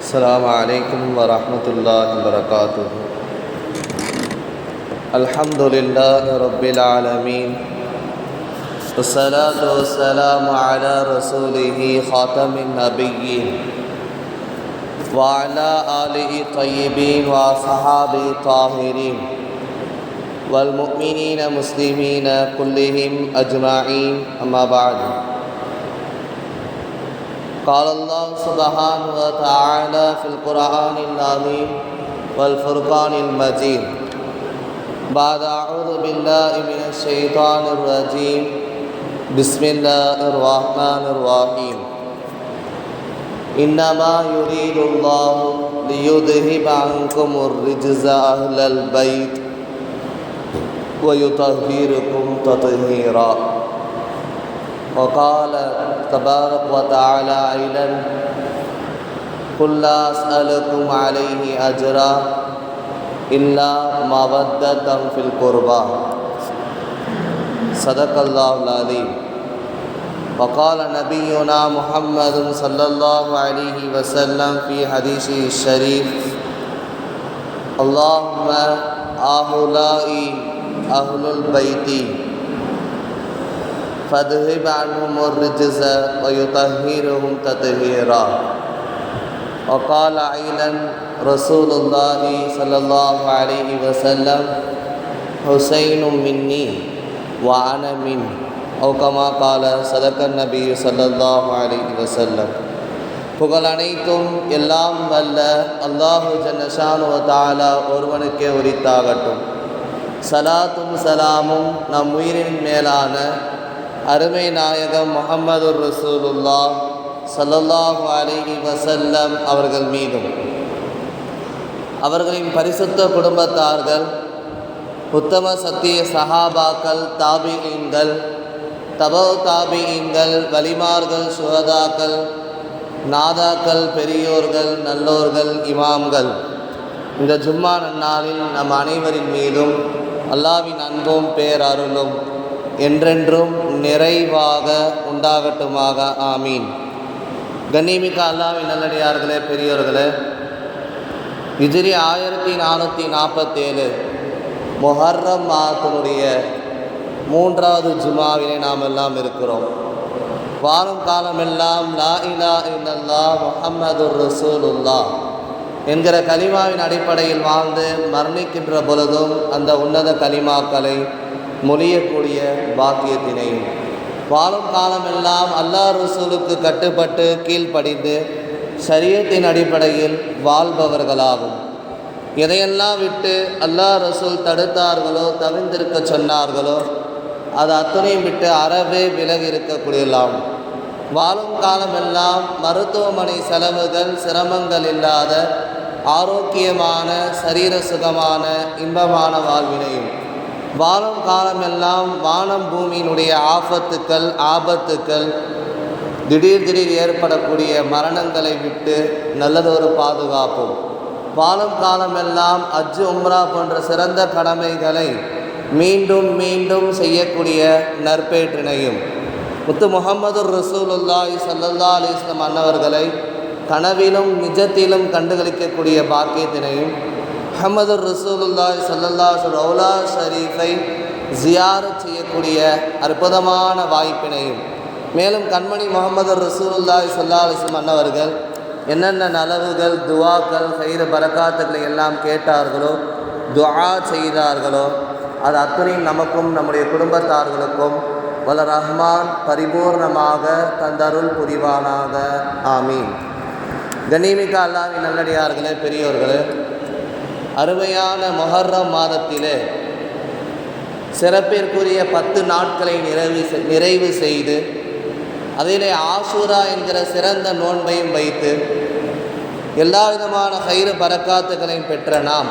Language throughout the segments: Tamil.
السلام عليكم ورحمة الله وبركاته. الحمد لله رب العالمين. والصلاة والسلام على رسوله خاتم النبيين. وعلى آله الطيبين وأصحابه الطاهرين والمؤمنين مسلمين كلهم أجمعين أما بعد. قال الله سبحانه وتعالى في القرآن العظيم والفرقان المجيد بعد أعوذ بالله من الشيطان الرجيم. بسم الله الرحمن الرحيم. إنما يريد الله ليذهب عنكم الرجز أهل البيت ويطهركم تطهيرا. وقال تبارك وتعالى أيضا قل لا أسألكم عليه أجرا إلا مودة في القربى. صدق الله العظيم. وقال نبينا محمد صلى الله عليه وسلم في حديثه الشريف اللهم هؤلاء أهل البيت فاذهب عنهم الرجز ويطهرهم تطهيرا. وقال أيضا رسول الله صلى الله عليه وسلم حسين مني وأنا منه. அவுகமா கால சதக்க நபி சல்லாஹ் அலி வசல்லம் புகழ் அனைத்தும் எல்லாம் வல்ல அல்லாஹு ஜன்னஷானு தாலா ஒருவனுக்கே உரித்தாகட்டும். சலாத்தும் சலாமும் நம் உயிரின் மேலான அருமை நாயகம் முகமது ரசூலுல்லா சல்லல்லாஹு அலி வசல்லம் அவர்கள் மீதும். அவர்களின் பரிசுத்த குடும்பத்தார்கள் உத்தம சத்திய சஹாபாக்கள் தாபிகங்கள் தபோ தாபியங்கள் வலிமார்கள் சுகதாக்கள் நாதாக்கள் பெரியோர்கள் நல்லோர்கள் இமாம்கள். இந்த ஜும்மா நன்னாளில் நம் அனைவரின் மீதும் அல்லாவின் அன்பும் பேரருளும் என்றென்றும் நிறைவாக உண்டாகட்டுமாக. ஆமீன். கண்ணிமிக்க அல்லாவின் நல்லடியார்களே பெரியோர்களே இஜிரி ஆயிரத்தி நானூற்றி நாற்பத்தேழு மொஹர்ரம் மாதத்தினுடைய மூன்றாவது ஜுமாவிலே நாம் எல்லாம் இருக்கிறோம். வாழும் காலமெல்லாம் லா இலா இல்லல்லா முஹம்மது ரசூலுல்லா என்கிற கலிமாவின் அடிப்படையில் வாழ்ந்து மரணிக்கின்ற பொழுதும் அந்த உன்னத கலிமாக்களை மொழியக்கூடிய பாக்கியத்தினை வாழும் காலமெல்லாம் அல்லாஹ் ரசூலுக்கு கட்டுப்பட்டு கீழ்ப்படிந்து சரியத்தின் அடிப்படையில் வாழ்பவர்களாகும். எதையெல்லாம் விட்டு அல்லாஹ் ரசூல் தடுத்தார்களோ தவிர்ந்திருக்க சொன்னார்களோ அது அத்துணையும் விட்டு அறவே விலகி இருக்கக்கூடியலாம் வாழும் காலமெல்லாம் மருத்துவமனை செலவுகள் சிரமங்கள் இல்லாத ஆரோக்கியமான சரீர சுகமான இன்பமான வாழ்வினையும். வாழும் காலமெல்லாம் வானம் பூமியினுடைய ஆபத்துக்கள் ஆபத்துக்கள் திடீர் திடீர் ஏற்படக்கூடிய மரணங்களை விட்டு நல்லதொரு பாதுகாப்பும். வாழும் காலமெல்லாம் அஜ்ஜு உம்ரா போன்ற சிறந்த கடமைகளை மீண்டும் மீண்டும் செய்யக்கூடிய நற்பேற்றினையும். முத்து முகமது ரசூலுல்லாய் சல்லல்லா அலிஸ்லாம் அன்னவர்களை கனவிலும் நிஜத்திலும் கண்டுகளிக்கக்கூடிய பாக்கியத்தினையும் அஹமது ரசூலுல்லாய் சல்லல்லா ரவுலா ஷரீஃபை ஜியார் செய்யக்கூடிய அற்புதமான வாய்ப்பினையும். மேலும் கண்மணி முகமது ரசூலுல்லாய் சல்லா அலிஸ்லம் அன்னவர்கள் என்னென்ன நலவுகள் துவாக்கள் செய்த பரக்காத்துக்களை எல்லாம் கேட்டார்களோ துவா செய்தார்களோ அது அத்தனையும் நமக்கும் நம்முடைய குடும்பத்தார்களுக்கும் வல ரஹ்மான் பரிபூர்ணமாக தந்தருள் புரிவானாக. ஆமீன். கண்ணிமிக்க அல்லாவின் நல்லடியார்களே பெரியோர்களே அருமையான மொஹர்ரம் மாதத்திலே சிறப்பிற்குரிய பத்து நாட்களை நிறைவு நிறைவு செய்து அதிலே ஆசூரா என்கிற சிறந்த நோன்பையும் வைத்து எல்லா விதமான கயிறு பறக்காத்துக்களையும் பெற்ற நாம்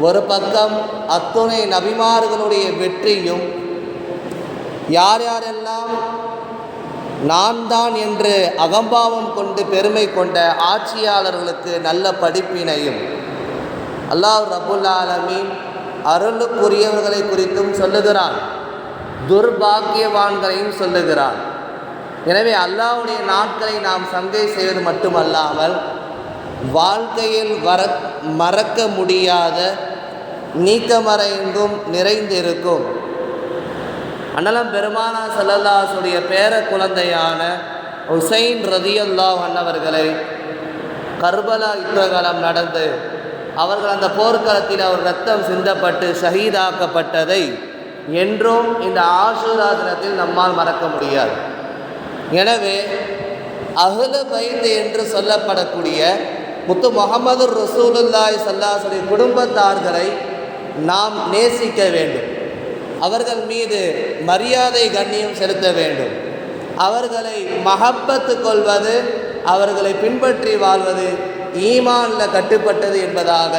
ஒரு பக்கம் அத்துணை நபிமார்களுடைய வெற்றியும் யார் யாரெல்லாம் நான் தான் என்று அகம்பாவம் கொண்டு பெருமை கொண்ட ஆட்சியாளர்களுக்கு நல்ல படிப்பினையும் அல்லாஹ் ரபுல் அருளுக்குரியவர்களை குறித்தும் சொல்லுகிறான். துர்பாக்கியவான்களையும் சொல்லுகிறான். எனவே அல்லாவுடைய நாட்களை நாம் சங்கை செய்வது மட்டுமல்லாமல் வாழ்க்கையில் வர மறக்க முடியாத நீக்கமறைந்தும் நிறைந்திருக்கும். அண்ணலம் பெருமானா சல்லல்லாசுடைய பேர குழந்தையான ஹுசைன் ரதியல்லாஹ் அன்னவர்களை கர்பலா யுத்தகலம் நடந்து அவர்கள் அந்த போர்க்களத்தில் அவர் ரத்தம் சிந்தப்பட்டு ஷஹீதாக்கப்பட்டதை என்றும் இந்த ஆசூரா தினத்தில் நம்மால் மறக்க முடியாது. எனவே அகுல பைந்து என்று சொல்லப்படக்கூடிய முத்து முகமது ரசூலுல்லாய் சல்லாசலி குடும்பத்தார்களை நாம் நேசிக்க வேண்டும். அவர்கள் மீது மரியாதை கண்ணியம் செலுத்த வேண்டும். அவர்களை மகப்பத்து கொள்வது அவர்களை பின்பற்றி வாழ்வது ஈமானில் கட்டுப்பட்டது என்பதாக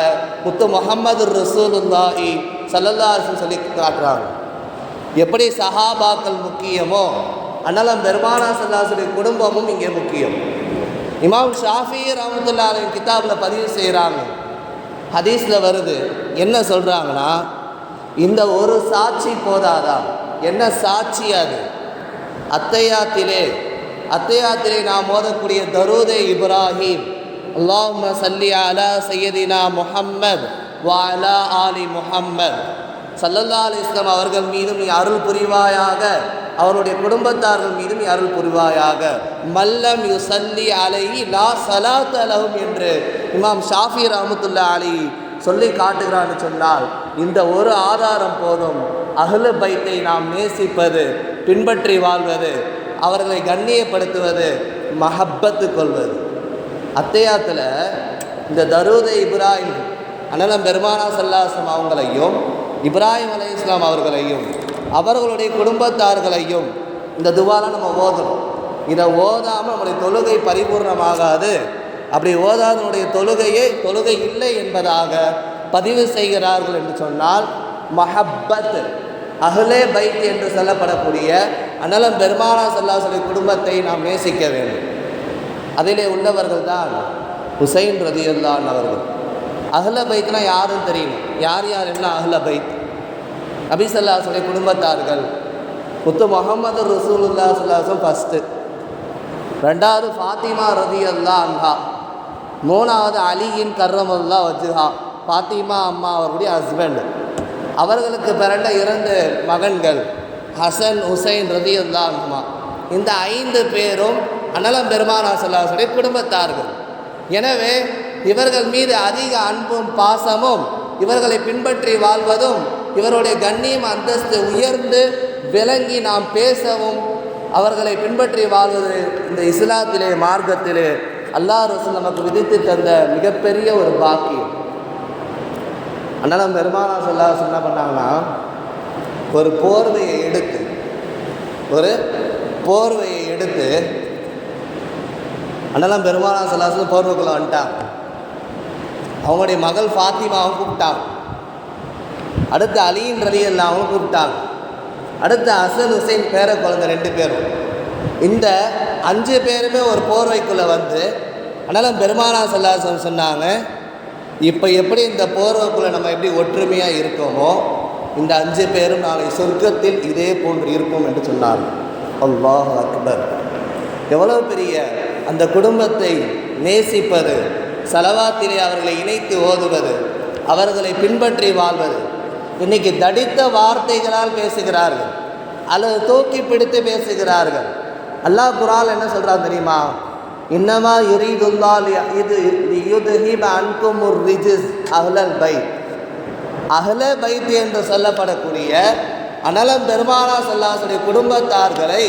முத்து முகமது ரசூலுல்லாஹி சல்லல்லாசன் சொல்லி காட்டுறாங்க. எப்படி சஹாபாக்கள் முக்கியமோ அண்ணலம் பெருமானா சல்லாசுடைய குடும்பமும் இங்கே முக்கியம். இமாம் ஷாஃபி ரஹமத்துல்லா கிதாபில் பதிவு செய்கிறாங்க. ஹதீஸில் வருது. என்ன சொல்கிறாங்கன்னா இந்த ஒரு சாட்சி போதாதா? என்ன சாட்சி அது? அத்தையாத்திலே அத்தையாத்திலே நாம் மோதக்கூடிய தரூதே இப்ராஹிம். அல்லாஹ் சல்லி அலா சையதினா முஹம்மத் வா அலா ஆலி முஹம்மத். சல்லல்லா அலி இஸ்லாம் அவர்கள் மீதும் நீ அருள் புரிவாயாக அவருடைய குடும்பத்தார்கள் மீதும் நீ அருள் புரிவாயாக. மல்லம் யு சல்லி அலை லா சலாத் அலஹும் என்று இமாம் ஷாஃபி ரஹமத்துல்லா அலி சொல்லி காட்டுகிறான்னு சொன்னால் இந்த ஒரு ஆதாரம் போதும். அகல பைத்தை நாம் நேசிப்பது பின்பற்றி வாழ்வது அவர்களை கண்ணியப்படுத்துவது மஹப்பத்து கொள்வது. அத்தையாத்தில் இந்த தருதை இப்ராஹிம் அண்ணலம் பெருமானா சல்லாசம் அவங்களையும் இப்ராஹிம் அலி இஸ்லாம் அவர்களையும் அவர்களுடைய குடும்பத்தார்களையும் இந்த துவால நம்ம ஓதணும். இதை ஓதாமல் நம்முடைய தொழுகை பரிபூர்ணமாகாது. அப்படி ஓதாதனுடைய தொழுகையே தொழுகை இல்லை என்பதாக பதிவு செய்கிறார்கள் என்று சொன்னால் மஹப்பத் அஹ்லே பைத் என்று சொல்லப்படக்கூடிய அனலம் பெருமானா சல்லாசுடைய குடும்பத்தை நாம் நேசிக்க வேண்டும். அதிலே உள்ளவர்கள் தான் ஹுசைன் ரதியுல்லான் அவர்கள். அகல பைத்னா யாரும் தெரியணும் யார் யார் என்ன அகல பைத்? நபிசல்லாசுடைய குடும்பத்தார்கள். முத்து முகமது ரசூலுல்லா சுல்லாசம் ஃபஸ்ட்டு ரெண்டாவது ஃபாத்திமா ரதி அல்லா அன்ஹா. மூணாவது அலியின் கர்ரமுல்லா வஜுஹா. ஃபாத்திமா அம்மா அவருடைய ஹஸ்பண்ட் அவர்களுக்கு பிறந்த இரண்டு மகன்கள் ஹசன் ஹுசைன் ரதி அல்லா அன்ஹுமா. இந்த ஐந்து பேரும் அனலம் பெருமானா சொல்லாசுடைய குடும்பத்தார்கள். எனவே இவர்கள் மீது அதிக அன்பும் பாசமும் இவர்களை பின்பற்றி வாழ்வதும் இவருடைய கண்ணியம் அந்தஸ்து உயர்ந்து விளங்கி நாம் பேசவும் அவர்களை பின்பற்றி வாழ்வது இந்த இஸ்லாத்திலே மார்க்கத்திலே அல்லாஹ் ரசூல் நமக்கு விதித்து தந்த மிகப்பெரிய ஒரு பாக்கியம். அண்ணலம் பெருமானா சொல்லா என்ன பண்ணாங்கன்னா ஒரு போர்வையை எடுத்து ஒரு போர்வையை எடுத்து அண்ணலம் பெருமானா சொல்லாசல் போர்வைக்குள்ளே வந்துட்டாங்க அவங்களுடைய மகள் ஃபாத்திமாவும் கூப்பிட்டாங்க. அடுத்து அலியின் ரலி அல்லாவும் கூப்பிட்டாங்க. அடுத்து அசன் ஹுசைன் பேர குழந்தை ரெண்டு பேரும். இந்த அஞ்சு பேருமே ஒரு போர்வைக்குள்ளே வந்து ஆனாலும் பெருமானா சொல்லாசன் சொன்னாங்க இப்போ எப்படி இந்த போர்வைக்குள்ளே நம்ம எப்படி ஒற்றுமையாக இருக்கோமோ இந்த அஞ்சு பேரும் நாளை சொர்க்கத்தில் இதே போன்று இருப்போம் என்று சொன்னார் அல்லாஹ் அக்பர். எவ்வளோ பெரிய அந்த குடும்பத்தை நேசிப்பது செலவாத்திலே அவர்களை இணைத்து ஓதுவது அவர்களை பின்பற்றி வாழ்வது. இன்னைக்கு தடித்த வார்த்தைகளால் பேசுகிறார்கள் அல்லது தூக்கி பிடித்து பேசுகிறார்கள். அல்லாஹ் குரால் என்ன சொல்கிறான் தெரியுமா? இன்னமா எரிதுந்தால் இது யுதுஹிப அன்குமுர் ரிஜிஸ் அஹ்லல் பை அஹ்ல பைத் என்று சொல்லப்படக்கூடிய அனலம் பெருமானா சொல்லாசுடைய குடும்பத்தார்களை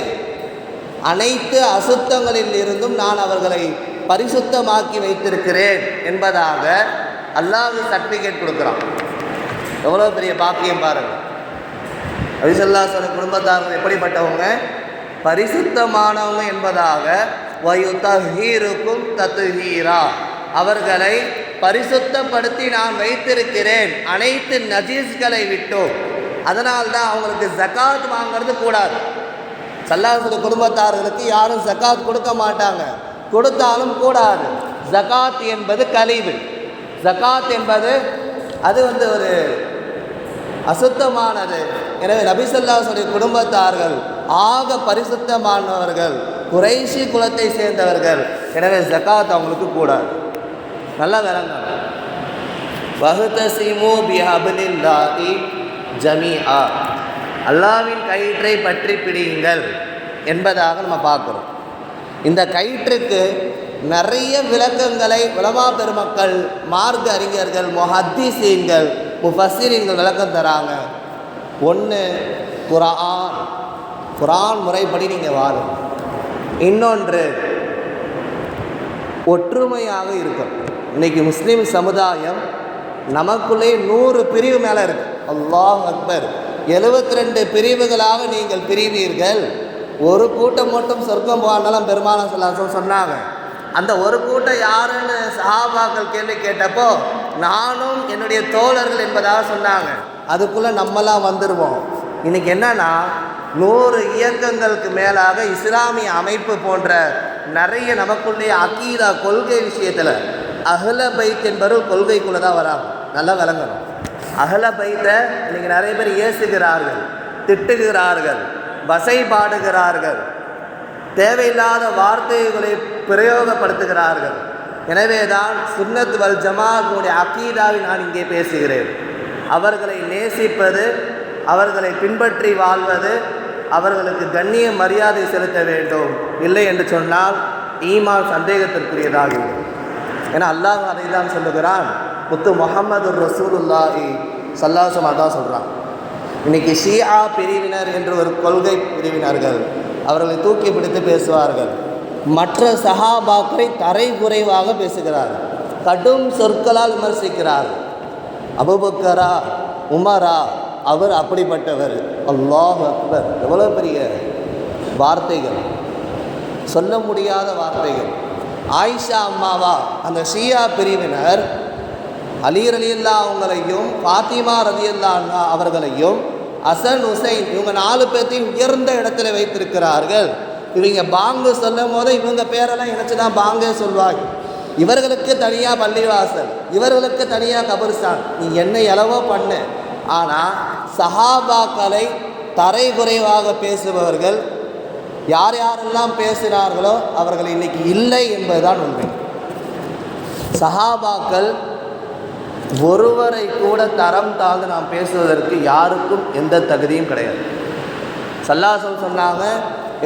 அனைத்து அசுத்தங்களில் இருந்தும் நான் அவர்களை பரிசுத்தமாக்கி வைத்திருக்கிறேன் என்பதாக அல்லாஹ் சர்டிஃபிகேட் கொடுக்குறான். எவ்வளோ பெரிய பாக்கியம் பாருங்கள் அபிசல்லாசோட குடும்பத்தார்கள் எப்படிப்பட்டவங்க? பரிசுத்தமானவங்க என்பதாக வயுத்தஹீருக்கும் தத்துஹீரா அவர்களை பரிசுத்தப்படுத்தி நான் வைத்திருக்கிறேன். அனைத்து நஜீஸ்களை விட்டோம். அதனால் தான் அவங்களுக்கு ஜக்காத் வாங்கிறது கூடாது. சல்லாசுல குடும்பத்தார்களுக்கு யாரும் ஜக்காத் கொடுக்க மாட்டாங்க. கொடுத்தாலும் கூடாது. ஜகாத் என்பது கழிவு. ஜகாத் என்பது அது வந்து ஒரு அசுத்தமானது. எனவே நபிசல்லாசுடைய குடும்பத்தார்கள் ஆக பரிசுத்தமானவர்கள் குறைஷி குலத்தை சேர்ந்தவர்கள். எனவே ஜகாத் அவங்களுக்கு கூடாது. நல்லா விளங்க வகுத்தசிமு பிஹபிலில்லாஹி ஜமீஆ. அல்லாவின் கயிற்றை பற்றி பிடியுங்கள் என்பதாக நம்ம பார்க்குறோம். இந்த கயிற்றுக்கு நிறைய விளக்கங்களை உலமா பெருமக்கள் மார்க்க அறிஞர்கள் மொஹத்தீசீன்கள் முஃபஸ்ஸீன்கள் விளக்கம் தராங்க. ஒன்று குரான் குரான் முறைப்படி நீங்கள் வாழும். இன்னொன்று ஒற்றுமையாக இருக்கும். இன்னைக்கு முஸ்லீம் சமுதாயம் நமக்குள்ளே நூறு பிரிவு மேலே இருக்கு. அல்லாஹ் அக்பர். எழுபத்தி ரெண்டு பிரிவுகளாக நீங்கள் பிரிவீர்கள். ஒரு கூட்டம் மட்டும் சொர்க்கம் போனாலும் பெருமானம் சொல்லாசம் சொன்னாங்க. அந்த ஒரு கூட்டம் யாருன்னு சஹாபாக்கள் கேள்வி கேட்டப்போ நானும் என்னுடைய தோழர்கள் என்பதாக சொன்னாங்க. அதுக்குள்ளே நம்மலாம் வந்துடுவோம் இன்னைக்கு என்னன்னா நூறு இயக்கங்களுக்கு மேலாக இஸ்லாமிய அமைப்பு போன்ற நிறைய நமக்குள்ளே அக்கீதா கொள்கை விஷயத்தில் அகல பைத் என்பவர் கொள்கைக்குள்ளே தான் வராங்க. நல்லா விளங்கணும். அகல பைத்தை இன்றைக்கி நிறைய பேர் ஏசுகிறார்கள் திட்டுகிறார்கள். வசை பாடுகிறார்கள் தேவையில்லாத வார்த்தைகளை பிரயோகப்படுத்துகிறார்கள். எனவே தான் சுன்னத் வல் ஜமாவுடைய அக்கீதாவை நான் இங்கே பேசுகிறேன். அவர்களை நேசிப்பது அவர்களை பின்பற்றி வாழ்வது அவர்களுக்கு கண்ணிய மரியாதை செலுத்த வேண்டும். இல்லை என்று சொன்னால் ஈமான் சந்தேகத்திற்குரியதாகும் ஏன்னா அல்லாஹ் அதை தான் சொல்லுகிறான். முத்து முகமது ரசூலுல்லாஹி சல்லாசம் அதான் சொல்கிறான் இன்னைக்கு ஷியா பிரிவினர் என்று ஒரு கொள்கை பிரிவினர்கள் அவர்களை தூக்கி பிடித்து பேசுவார்கள். மற்ற சஹாபாக்களை தரை குறைவாக பேசுகிறார்கள். கடும் சொற்களால் விமர்சிக்கிறார். அபுபக்கரா உமரா அவர் அப்படிப்பட்டவர். அல்லாஹ் அக்பர். எவ்வளோ பெரிய வார்த்தைகள். சொல்ல முடியாத வார்த்தைகள். ஆயிஷா அம்மாவா அந்த ஷியா பிரிவினர் அலீர் அலியல்லா அவங்களையும் ஃபாத்திமா ரலியல்லா அவர்களையும் அசன் ஹுசைன் இவங்க நாலு பேர்த்தையும் உயர்ந்த இடத்துல வைத்திருக்கிறார்கள். இவங்க பாங்கு சொல்லும் போது இவங்க பேரெல்லாம் இணைச்சு தான் பாங்கே சொல்வாங்க. இவர்களுக்கு தனியாக பள்ளிவாசல் இவர்களுக்கு தனியாக கபர்ஸ்தான். நீ என்ன எளவோ பண்ணு. ஆனால் சஹாபாக்களை தரை குறைவாக பேசுபவர்கள் யார் யாரெல்லாம் பேசினார்களோ அவர்கள் இன்னைக்கு இல்லை என்பதுதான் உண்மை. சஹாபாக்கள் ஒருவரை கூட தரம் தாழ்ந்து நாம் பேசுவதற்கு யாருக்கும் எந்த தகுதியும் கிடையாது. சல்லாசம் சொன்னாங்க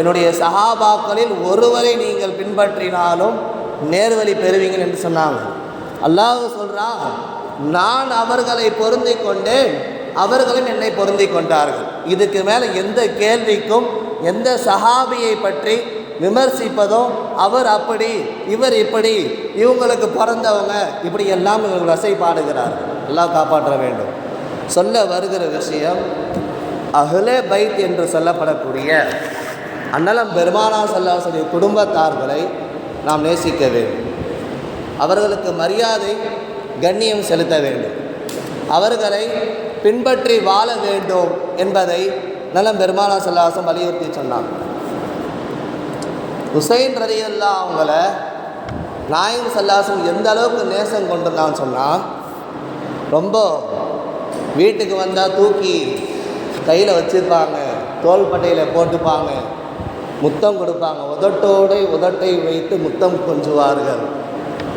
என்னுடைய சகாபாக்களில் ஒருவரை நீங்கள் பின்பற்றினாலும் நேர்வழி பெறுவீங்க என்று சொன்னாங்க. அல்லாஹ் சொல்கிறான் நான் அவர்களை பொருந்தி கொண்டேன் அவர்களும் என்னை பொருந்தி கொண்டார்கள். இதுக்கு மேலே எந்த கேள்விக்கும் எந்த சஹாபியை பற்றி விமர்சிப்பதும் அவர் அப்படி இவர் இப்படி இவங்களுக்கு பிறந்தவங்க இப்படி எல்லாம் இவர்கள் பாடுகிறார் எல்லாம் காப்பாற்ற வேண்டும். சொல்ல வருகிற விஷயம் அகலே பைத் என்று சொல்லப்படக்கூடிய அண்ணலம் பெருமானா செல்லாசனுடைய குடும்பத்தார்களை நாம் நேசிக்க வேண்டும். அவர்களுக்கு மரியாதை கண்ணியம் செலுத்த வேண்டும். அவர்களை பின்பற்றி வாழ வேண்டும் என்பதை நலம் பெருமானா சல்லாசம் வலியுறுத்தி சொன்னாங்க ஹுசைன் ரதியல்லா அவங்கள நாயம் சல்லாசம் எந்த அளவுக்கு நேசம் கொண்டிருந்தான்னு சொன்னால் ரொம்ப வீட்டுக்கு வந்தால் தூக்கி கையில் வச்சுருப்பாங்க தோள்பட்டையில் போட்டுப்பாங்க முத்தம் கொடுப்பாங்க. உதட்டோடு உதட்டை வைத்து முத்தம் கொஞ்சுவார்கள்.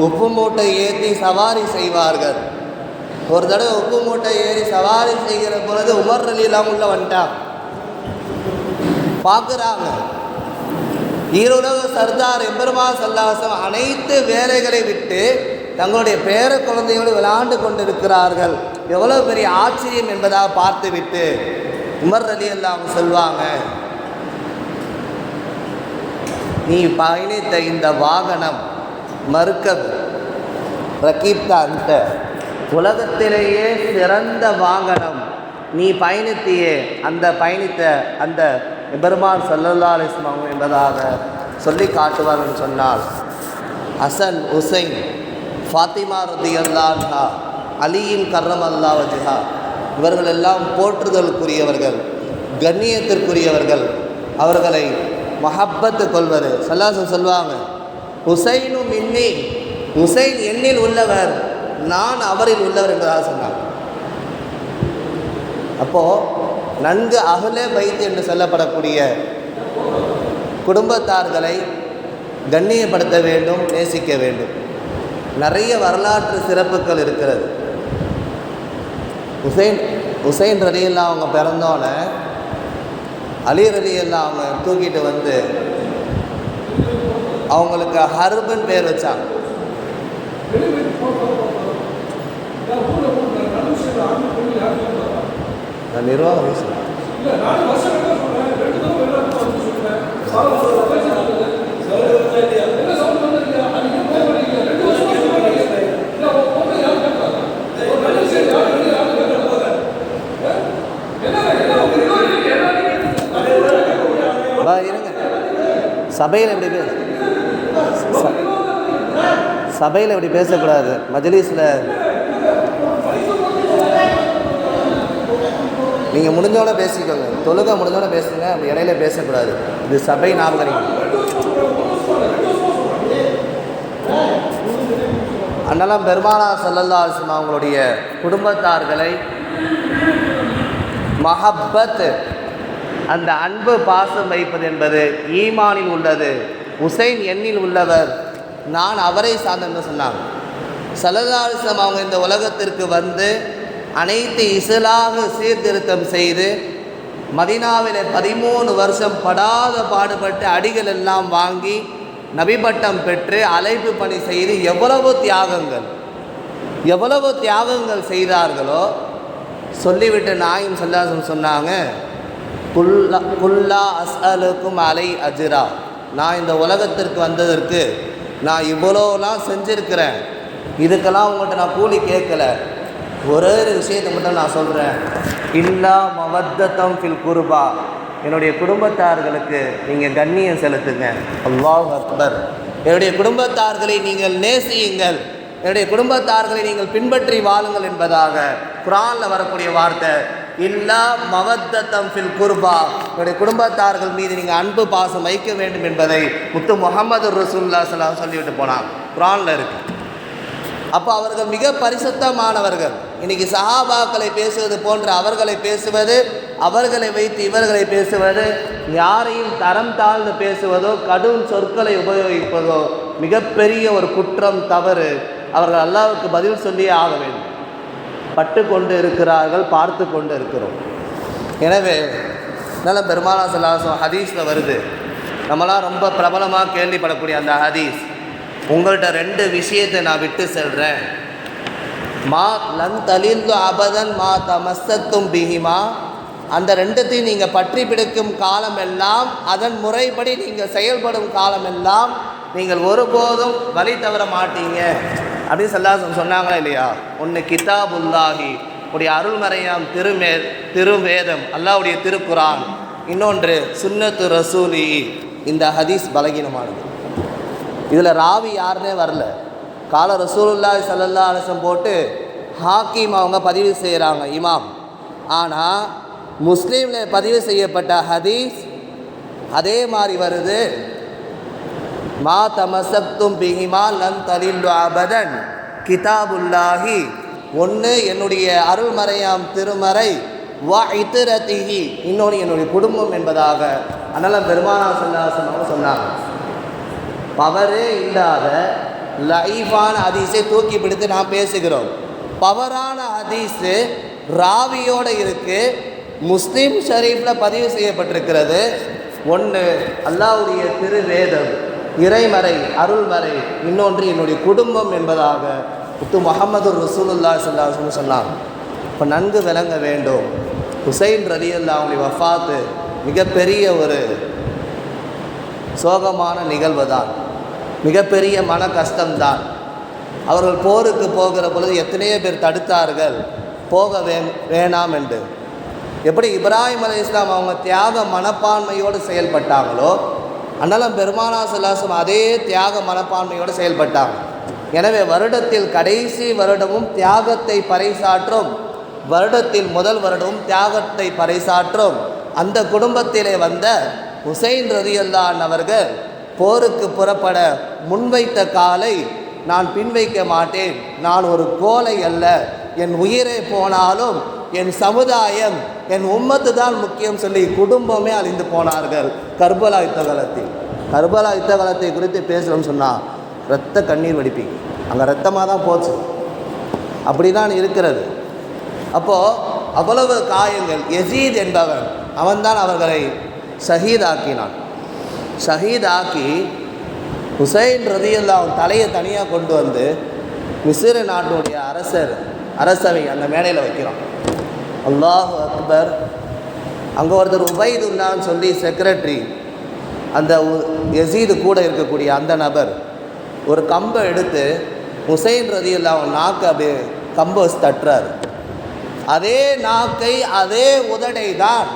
உப்பு மூட்டை ஏற்றி சவாரி செய்வார்கள். ஒரு தடவை உப்பு மூட்டை ஏறி சவாரி செய்கிற பொழுது உமர் அலிலாம் உள்ள வந்துட்டான். பார்க்குறாங்க. ஈருலக சர்தார் எம்பெருமா சல்லாசம் அனைத்து வேலைகளை விட்டு தங்களுடைய பேர குழந்தையோடு விளையாண்டு கொண்டிருக்கிறார்கள். எவ்வளோ பெரிய ஆச்சரியம் என்பதாக பார்த்துவிட்டு உமர் அலி அல்லாம் சொல்வாங்க நீ பயணித்த இந்த வாகனம் மறுக்கது ரகீப்த அந்த உலகத்திலேயே சிறந்த வாகனம். நீ பயணித்தியே அந்த பயணித்த அந்த பெருமான் சல்லல்லா அலிஸ்லாம் என்பதாக சொல்லி காட்டுவார்கள் சொன்னால் ஹசன் ஹுசைன் ஃபாத்திமா ரதி அல்லாஹா அலியின் கர்ரம் அல்லா வஜிஹா இவர்கள் எல்லாம் போற்றுதலுக்குரியவர்கள் கண்ணியத்திற்குரியவர்கள். அவர்களை மஹப்பத்து கொள்வது சல்லாசம் சொல்வாங்க ஹுசைனும் இன்னி ஹுசைன் என்னில் உள்ளவர் நான் அவரில் உள்ளவர் என்பதாக சொன்னார் அப்போது நன்கு அகலே வைத்து என்று சொல்லப்படக்கூடிய குடும்பத்தார்களை கண்ணியப்படுத்த வேண்டும் நேசிக்க வேண்டும். நிறைய வரலாற்று சிறப்புகள் இருக்கிறது. உசைன் உசைன் ரலியெல்லாம் அவங்க பிறந்தோன்னே அலி ரலியெல்லாம் அவங்க தூக்கிட்டு வந்து அவங்களுக்கு ஹர்பன் பேர் வச்சாங்க. நிர்வாகம் இருங்க. சபையில் எப்படி பேச ச- சபையில் இப்படி பேசக்கூடாது. மஜ்லிஸில் நீங்கள் முடிஞ்சோட பேசிக்கோங்க. தொழுகை முடிஞ்சோட பேசுங்க அப்படி இடையில பேசக்கூடாது. இது சபை நாகரிகம் அண்ணலாம் பெருமானா சல்லல்லா அலிஸ்லாம் அவங்களுடைய குடும்பத்தார்களை மஹப்பத் அந்த அன்பு பாசம் வைப்பது என்பது ஈமானில் உள்ளது. உசைன் எண்ணில் உள்ளவர் நான் அவரை சார்ந்தன்னு சொன்னாங்க. சல்லல்லா அலிஸ்லாம் அவங்க இந்த உலகத்திற்கு வந்து அனைத்து இசலாக சீர்திருத்தம் செய்து மதினாவில் பதிமூணு வருஷம் படாத பாடுபட்டு அடிகள் எல்லாம் வாங்கி நபிபட்டம் பெற்று அழைப்பு பணி செய்து எவ்வளவு தியாகங்கள் எவ்வளவு தியாகங்கள் செய்தார்களோ சொல்லிவிட்டு நாயும் சொல்லாசம் சொன்னாங்க குல்லா குல்லா அஸ்அலுக்கும் அலை அஜிரா. நான் இந்த உலகத்திற்கு வந்ததற்கு நான் இவ்வளோலாம் செஞ்சுருக்கிறேன். இதுக்கெல்லாம் உங்கள்கிட்ட நான் கூலி கேட்கல. ஒரே ஒரு விஷயத்தை மட்டும் நான் சொல்கிறேன் இல்லா மவத்தம் ஃபில் குருபா. என்னுடைய குடும்பத்தார்களுக்கு நீங்கள் கண்ணியம் செலுத்துங்க. அல்லாஹ் அக்பர். என்னுடைய குடும்பத்தார்களை நீங்கள் நேசியுங்கள். என்னுடைய குடும்பத்தார்களை நீங்கள் பின்பற்றி வாழுங்கள் என்பதாக குரானில் வரக்கூடிய வார்த்தை. இல்லா மவத்தம் ஃபில் குர்பா. என்னுடைய குடும்பத்தார்கள் மீது நீங்கள் அன்பு பாசம் வைக்க வேண்டும் என்பதை முத்து முகமது ரசூல்லா சலாம் சொல்லிவிட்டு போனாங்க. குரானில் இருக்கு. அப்போ அவர்கள் மிக பரிசுத்தமானவர்கள். இன்றைக்கி சஹாபாக்களை பேசுவது போன்ற அவர்களை பேசுவது அவர்களை வைத்து இவர்களை பேசுவது யாரையும் தரம் தாழ்ந்து பேசுவதோ கடும் சொற்களை உபயோகிப்பதோ மிகப்பெரிய ஒரு குற்றம் தவறு. அவர்கள் அல்லாவுக்கு பதில் சொல்லியே ஆக வேண்டும். பட்டு கொண்டு இருக்கிறார்கள் பார்த்து கொண்டு இருக்கிறோம். எனவே நல்ல பெருமானா சல்லாசம் ஹதீஸில் வருது. நம்மளாம் ரொம்ப பிரபலமாக கேள்விப்படக்கூடிய அந்த ஹதீஸ். உங்கள்கிட்ட ரெண்டு விஷயத்தை நான் விட்டு செல்கிறேன் மா லன் தலிந்து அபதன் மா தமசத்தும் பிஹிமா. அந்த ரெண்டுத்தையும் நீங்கள் பற்றி பிடிக்கும் காலமெல்லாம் அதன் முறைப்படி நீங்கள் செயல்படும் காலமெல்லாம் நீங்கள் ஒருபோதும் வழி தவற மாட்டீங்க. அப்படின்னு சொல்லா சொன்னாங்களா இல்லையா? ஒன்று கிதாபுல்லாஹி உடைய அருள்மறையாம் திருமே திருவேதம் அல்லாவுடைய திருக்குரான் இன்னொன்று சுன்னத்து ரசூலி. இந்த ஹதீஸ் பலகீனமானது. இதில் ராவி யாருன்னே வரல. கால ரசூலுல்லா சல்லல்லா அலசம் போட்டு ஹாக்கிம் அவங்க பதிவு செய்கிறாங்க இமாம். ஆனால் முஸ்லீமில் பதிவு செய்யப்பட்ட ஹதீஸ் அதே மாதிரி வருது. மா தமசக்தும் பிஹிமா லன் தலில் அபதன். கிதாபுல்லாஹி ஒன்று என்னுடைய அருள்மறையாம் திருமறை வா இத்திரத்திகி இன்னொன்று என்னுடைய குடும்பம் என்பதாக அதனால் பெருமானா சொல்லாசன் சொன்னாங்க. பவரே இல்லாத லைஃபான ஹதீஸை தூக்கி பிடித்து நாம் பேசுகிறோம். பவரான ஹதீஸு ராவியோடு இருக்கு. முஸ்லீம் ஷரீஃபில் பதிவு செய்யப்பட்டிருக்கிறது. ஒன்று அல்லாவுடைய திருவேதம் இறைமறை அருள்மறை இன்னொன்று என்னுடைய குடும்பம் என்பதாக முத்து முகமது ரசூலுல்லா சொல்லாசன்னு சொன்னாங்க இப்போ நன்கு விளங்க வேண்டும். ஹுசைன் ரலி அல்லா அவங்களுடைய வஃபாத்து மிகப்பெரிய ஒரு சோகமான நிகழ்வு தான் மிகப்பெரிய மன கஷ்டம்தான். அவர்கள் போருக்கு போகிற பொழுது எத்தனையோ பேர் தடுத்தார்கள். போக வே வேணாம் என்று. எப்படி இப்ராஹிம் அலி இஸ்லாம் அவங்க தியாக மனப்பான்மையோடு செயல்பட்டாங்களோ அண்ணலம் பெருமானா சுல்லாசம் அதே தியாக மனப்பான்மையோடு செயல்பட்டாங்க. எனவே வருடத்தில் கடைசி வருடமும் தியாகத்தை பறைசாற்றும் வருடத்தில் முதல் வருடமும் தியாகத்தை பறைசாற்றும் அந்த குடும்பத்திலே வந்த ஹுசைன் ரதியல்லான் அவர்கள் போருக்கு புறப்பட முன்வைத்த காலை நான் பின்வைக்க மாட்டேன். நான் ஒரு கோலை அல்ல. என் உயிரே போனாலும் என் சமுதாயம் என் உம்மத்து தான் முக்கியம் சொல்லி குடும்பமே அழிந்து போனார்கள். கர்பலா யுத்தகலத்தில். கர்பலா யுத்தகலத்தை குறித்து பேசுகிறோம்னு சொன்னால் ரத்த கண்ணீர் வடிப்பீங்க. அங்கே ரத்தமாக தான் போச்சு. அப்படி தான் இருக்கிறது. அப்போது அவ்வளவு காயங்கள். எசீத் என்பவன் அவன்தான் அவர்களை ஷஹீதாக்கினான். ஷஹீதாக்கி ஹுசைன் ரதியல்லா அவன் தலையை தனியாக கொண்டு வந்து மிசிற நாட்டினுடைய அரசர் அரசவை அந்த மேடையில் வைக்கிறான். அல்லாஹ் அக்பர். அங்கே ஒருத்தர் உபைதுல்லான்னு சொல்லி செக்ரட்டரி அந்த எசீது கூட இருக்கக்கூடிய அந்த நபர் ஒரு கம்பை எடுத்து ஹுசைன் ரதியல்லா அவன் நாக்கு அப்படியே கம்பை தட்டுறாரு. அதே நாக்கை அதே உதடை தான்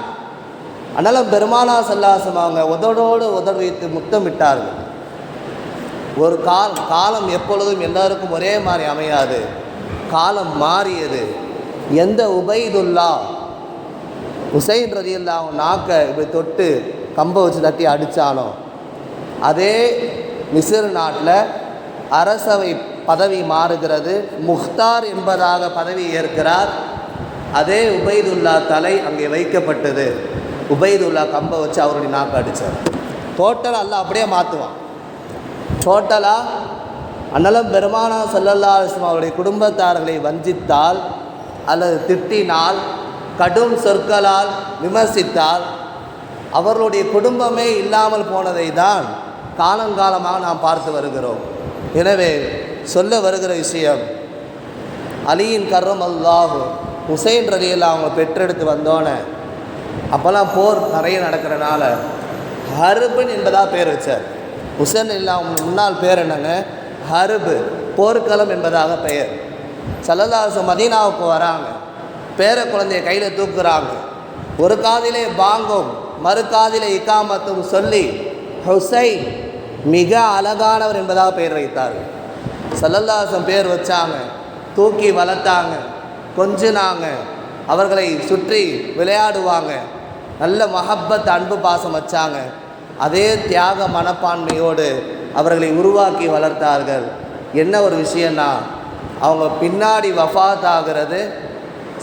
அதனால் பெருமானா சல்லாசம் அவங்க உதடோடு உதடு வைத்து முத்தமிட்டார்கள். ஒரு காலம் காலம் எப்பொழுதும் எல்லாருக்கும் ஒரே மாதிரி அமையாது. காலம் மாறியது. எந்த உபைதுல்லா உசைன் ரதியுல்லா அவன் நாக்கை இப்படி தொட்டு கம்பை வச்சு தட்டி அடித்தானோ அதே மிசிறு நாட்டில் அரசவை பதவி மாறுகிறது. முக்தார் என்பதாக பதவி ஏற்கிறார். அதே உபைதுல்லா தலை அங்கே வைக்கப்பட்டது. உபைதுல்லா கம்பை வச்சு அவருடைய நாக்கு அடித்தார் டோட்டலாக அல்ல அப்படியே மாற்றுவான் டோட்டலாக அண்ணலம் பெருமானா சல்லல்லா அலிஸ்லாம் அவருடைய குடும்பத்தார்களை வஞ்சித்தால் அல்லது திட்டினால் கடும் சொற்களால் விமர்சித்தால் அவர்களுடைய குடும்பமே இல்லாமல் போனதை தான் காலங்காலமாக நாம் பார்த்து வருகிறோம். எனவே சொல்ல வருகிற விஷயம் அலியின் கர்ரம் அல்லாஹு ஹுசைன் ரலியில் அவங்க பெற்றெடுத்து வந்தோன்னே அப்போல்லாம் போர் நிறைய நடக்கிறனால ஹருபன் என்பதாக பேர் வச்சார். உசன் இல்லா முன்னாள் பேர் என்னங்க? ஹருபு போர்க்களம் என்பதாக பெயர். சல்லல்லாசு மதீனாவுக்கு வராங்க. பேர குழந்தைய கையில் தூக்குறாங்க. ஒரு காதிலே பாங்கும் மறு காதிலே இக்காமத்தும் சொல்லி ஹுசை மிக அழகானவர் என்பதாக பெயர் வைத்தார்கள். சல்லல்லாசம் பேர் வச்சாங்க. தூக்கி வளர்த்தாங்க. கொஞ்சினாங்க. அவர்களை சுற்றி விளையாடுவாங்க. நல்ல மஹப்பத் அன்பு பாசம் வச்சாங்க. அதே தியாக மனப்பான்மையோடு அவர்களை உருவாக்கி வளர்த்தார்கள். என்ன ஒரு விஷயம்னா அவங்க பின்னாடி வஃபாத் ஆகிறது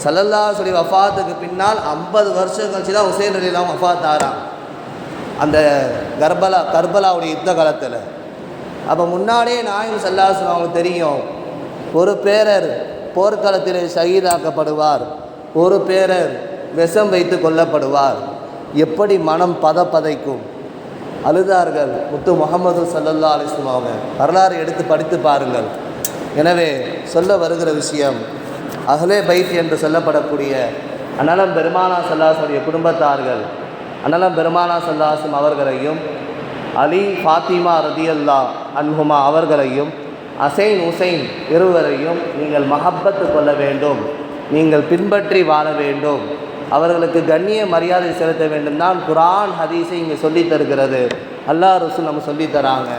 சல்லல்லா சொல்லி வஃபாத்துக்கு பின்னால் ஐம்பது வருஷம் கழிச்சு தான் ஹுசேன் அலிலாம் வஃபாத் ஆகிறான் அந்த கர்பலா கர்பலாவுடைய யுத்த காலத்தில். அப்போ முன்னாடியே நாயும் சல்லாசன் அவங்களுக்கு தெரியும் ஒரு பேரர் போர்க்களத்தில் ஷஹீதாக்கப்படுவார். ஒரு பேரர் விஷம் வைத்து கொல்லப்படுவார் எப்படி மனம் பத பதைக்கும் அழுதார்கள் முத்து முகமது சல்லல்லா அலிஸ்லாம் அவங்க வரலாறு எடுத்து படித்து பாருங்கள். எனவே சொல்ல வருகிற விஷயம் அகலே பைத் என்று சொல்லப்படக்கூடிய அனலம் பெருமானா சல்லாசனுடைய குடும்பத்தார்கள் அனலம் பெருமானா சல்லாசும் அவர்களையும் அலி ஃபாத்திமா ரதியல்லா அன்ஹுமா அவர்களையும் அசைன் உசைன் இருவரையும் நீங்கள் மஹப்பத்து கொள்ள வேண்டும். நீங்கள் பின்பற்றி வாழ வேண்டும். அவர்களுக்கு கண்ணிய மரியாதை செலுத்த வேண்டும் தான் குரான் ஹதீஸை இங்கே சொல்லித் தருகிறது. அல்லாஹ் ரசூல் நம்ம சொல்லித் தராங்க.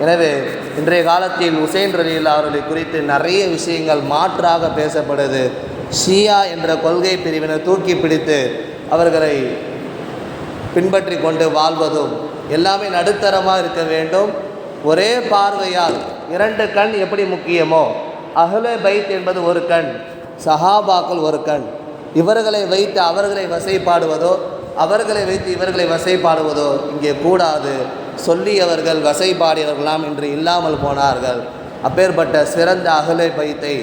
எனவே இன்றைய காலத்தில் உசைன் ரலியில் அவர்களை குறித்து நிறைய விஷயங்கள் மாற்றாக பேசப்படுது. ஷியா என்ற கொள்கை பிரிவினை தூக்கி பிடித்து அவர்களை பின்பற்றி கொண்டு வாழ்வதும் எல்லாமே நடுத்தரமாக இருக்க வேண்டும். ஒரே பார்வையால் இரண்டு கண் எப்படி முக்கியமோ அஹ்லே பைத் என்பது ஒரு கண். சஹாபாக்கள் ஒரு கண். இவர்களை வைத்து அவர்களை வசைப்பாடுவதோ அவர்களை வைத்து இவர்களை வசைப்பாடுவதோ இங்கே கூடாது. சொல்லியவர்கள் வசைப்பாடியவர்களாம் இன்று இல்லாமல் போனார்கள். அப்பேற்பட்ட சிறந்த அகலை பைத்தை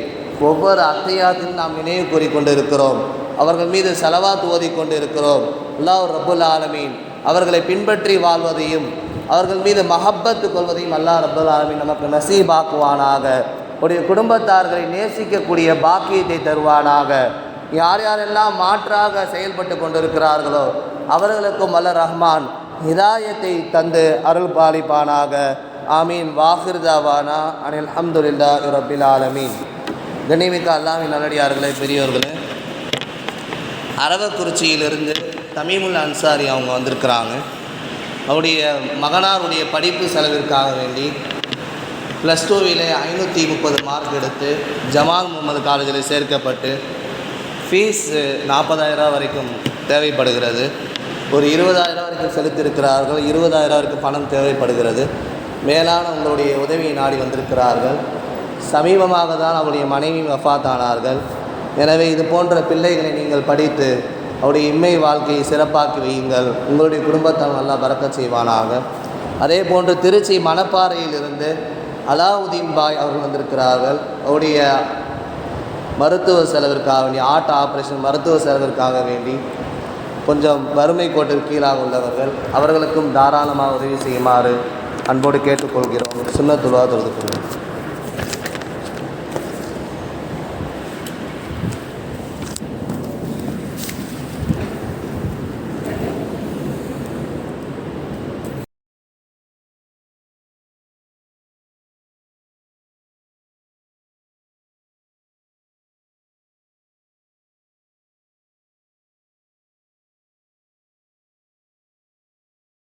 ஒவ்வொரு அத்தையாத்திலும் நாம் நினைவு கூறிக்கொண்டிருக்கிறோம் அவர்கள் மீது செலவாத்து ஓதிக்கொண்டு இருக்கிறோம் அல்லாஹ் ரபுல் ஆலமீன். அவர்களை பின்பற்றி வாழ்வதையும் அவர்கள் மீது மஹப்பத்து கொள்வதையும் அல்லாஹ் ரபுல் ஆலமீன் நமக்கு நசீபாக்குவானாக. உடைய குடும்பத்தார்களை நேசிக்கக்கூடிய பாக்கியத்தை தருவானாக. யார் யாரெல்லாம் மாற்றாக செயல்பட்டு கொண்டிருக்கிறார்களோ அவர்களுக்கும் அல்ல ரஹ்மான் ஹிதாயத்தை தந்து அருள் பாலிப்பானாக. ஆமீன். வாஹிர்தாவானா அனில் அஹமதுல்லா ரபில் ஆலமீன். கண்ணிமிக்க அல்லாமின் நல்லடியார்களே பெரியோர்களே. அரவக்குறிச்சியிலிருந்து தமிமுல் அன்சாரி அவங்க வந்திருக்கிறாங்க. அவருடைய மகனாருடைய படிப்பு செலவிற்காக வேண்டி ப்ளஸ் டூவிலே ஐநூற்றி முப்பது மார்க் எடுத்து ஜமால் முகமது காலேஜில் சேர்க்கப்பட்டு ஃபீஸ் நாற்பதாயிரம் வரைக்கும் தேவைப்படுகிறது. ஒரு இருபதாயிரம் வரைக்கும் செலுத்தியிருக்கிறார்கள். இருபதாயிரம் வரைக்கும் பணம் தேவைப்படுகிறது. மேலான உங்களுடைய உதவியை நாடி வந்திருக்கிறார்கள். சமீபமாக தான் அவருடைய மனைவி வஃபாத் ஆனார்கள் எனவே இது போன்ற பிள்ளைகளை நீங்கள் படித்து அவருடைய இம்மை வாழ்க்கையை சிறப்பாக்கி வையுங்கள். உங்களுடைய குடும்பத்தை நல்லா பறக்க செய்வானாக. அதே போன்று திருச்சி மணப்பாறையிலிருந்து அலாவுதீன் பாய் அவர்கள் வந்திருக்கிறார்கள். அவருடைய மருத்துவ செலவிற்காக வேண்டி ஆர்ட் ஆப்ரேஷன் மருத்துவ செலவிற்காக வேண்டி கொஞ்சம் வறுமை கோட்டிற்கு கீழாக உள்ளவர்கள் அவர்களுக்கும் தாராளமாக உதவி செய்யுமாறு அன்போடு கேட்டுக்கொள்கிறோம். சுண்ணத்துவா தொழுது கொள்கிறோம்